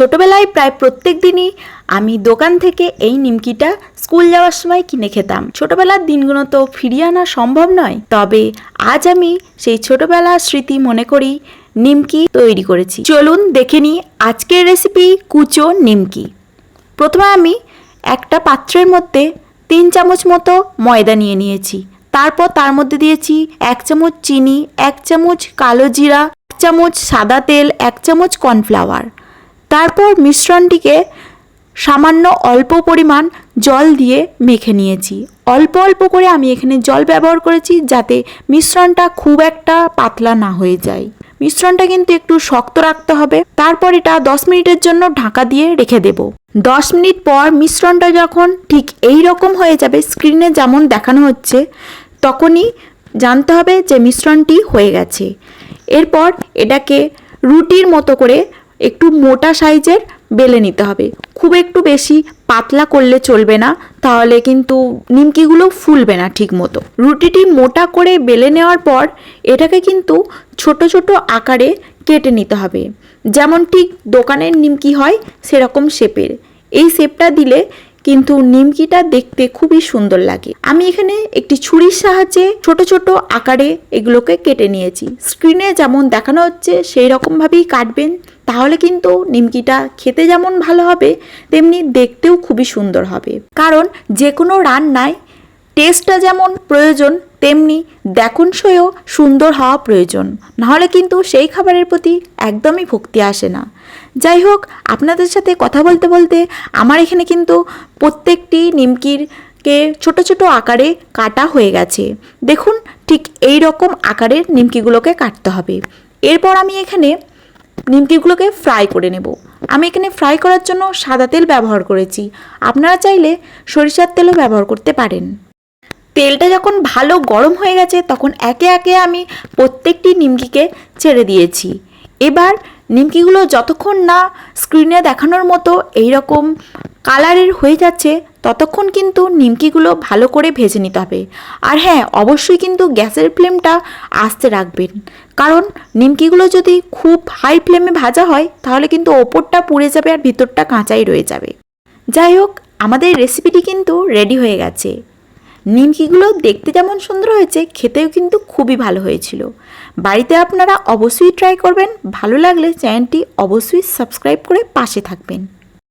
ছোটবেলায় প্রায় প্রত্যেক দিনই আমি দোকান থেকে এই নিমকিটা স্কুল যাওয়ার সময় কিনে খেতাম। ছোটবেলার দিনগুলো তো ফিরিয়ে আনা সম্ভব নয়। তবে আজ আমি সেই ছোটবেলার স্মৃতি মনে করি, নিমকি তৈরি করেছি। চলুন দেখে নিই আজকের রেসিপি কুচো নিমকি। প্রথমে আমি একটা পাত্রের মধ্যে তিন চামচ মতো ময়দা নিয়ে নিয়েছি। তারপর তার মধ্যে দিয়েছি এক চামচ চিনি, এক চামচ কালো জিরা, এক চামচ সাদা তেল, এক চামচ কর্নফ্লাওয়ার। তারপর মিশ্রণটিকে সামান্য অল্প পরিমাণ জল দিয়ে মেখে নিয়েছি। অল্প অল্প করে আমি এখানে জল ব্যবহার করেছি যাতে মিশ্রণটা খুব একটা পাতলা না হয়ে যায়। মিশ্রণটা কিন্তু একটু শক্ত রাখতে হবে। তারপর এটা দশ মিনিটের জন্য ঢাকা দিয়ে রেখে দেব। দশ মিনিট পর মিশ্রণটা যখন ঠিক এই রকম হয়ে যাবে, স্ক্রিনে যেমন দেখানো হচ্ছে, তখনই জানতে হবে যে মিশ্রণটি হয়ে গেছে। এরপর এটাকে রুটির মতো করে একটু মোটা সাইজের বেলে নিতে হবে। খুব একটু বেশি পাতলা করলে চলবে না, তাহলে কিন্তু নিমকিগুলো ফুলবে না ঠিক মতো রুটিটি মোটা করে বেলে নেওয়ার পর এটাকে কিন্তু ছোট ছোট আকারে কেটে নিতে হবে। যেমন ঠিক দোকানের নিমকি হয় সেরকম শেপের। এই শেপটা দিলে কিন্তু নিমকিটা দেখতে খুবই সুন্দর লাগে। আমি এখানে একটি ছুরির সাহায্যে ছোট ছোট আকারে এগুলোকে কেটে নিয়েছি। স্ক্রিনে যেমন দেখানো হচ্ছে, সেই রকমভাবেই কাটবেন। তাহলে কিন্তু নিমকিটা খেতে যেমন ভালো হবে, তেমনি দেখতেও খুবই সুন্দর হবে। কারণ যে কোনো রান্নায় টেস্টটা যেমন প্রয়োজন, তেমনি দেখনসইও সুন্দর হওয়া প্রয়োজন। নাহলে কিন্তু সেই খাবারের প্রতি একদমই ভক্তি আসে না। যাই হোক, আপনাদের সাথে কথা বলতে বলতে আমার এখানে কিন্তু প্রত্যেকটি নিমকির কে ছোট ছোট আকারে কাটা হয়ে গেছে। দেখুন, ঠিক এই রকম আকারের নিমকিগুলোকে কাটতে হবে। এরপর আমি এখানে নিমকিগুলোকে ফ্রাই করে নেব। আমি এখানে ফ্রাই করার জন্য সাদা তেল ব্যবহার করেছি। আপনারা চাইলে সরিষার তেলও ব্যবহার করতে পারেন। তেলটা যখন ভালো গরম হয়ে গেছে, তখন একে একে আমি প্রত্যেকটি নিমকিকে ছেড়ে দিয়েছি। এবার নিমকিগুলো যতক্ষণ না স্ক্রিনে দেখানোর মতো এই রকম কালারের হয়ে যাচ্ছে, ততক্ষণ কিন্তু নিমকিগুলো ভালো করে ভেজে নিতে হবে। আর হ্যাঁ অবশ্যই কিন্তু গ্যাসের ফ্লেমটা আস্তে রাখবেন। কারণ নিমকিগুলো যদি খুব হাই ফ্লেমে ভাজা হয়, তাহলে কিন্তু ওপরটা পুড়ে যাবে আর ভিতরটা কাঁচাই রয়ে যাবে। যাই হোক, আমাদের রেসিপিটি কিন্তু রেডি হয়ে গেছে। নিমকিগুলো দেখতে যেমন সুন্দর হয়েছে, খেতেও কিন্তু খুবই ভালো হয়েছিল। বাড়িতে আপনারা অবশ্যই ট্রাই করবেন। ভালো লাগলে চ্যানেলটি অবশ্যই সাবস্ক্রাইব করে পাশে থাকবেন।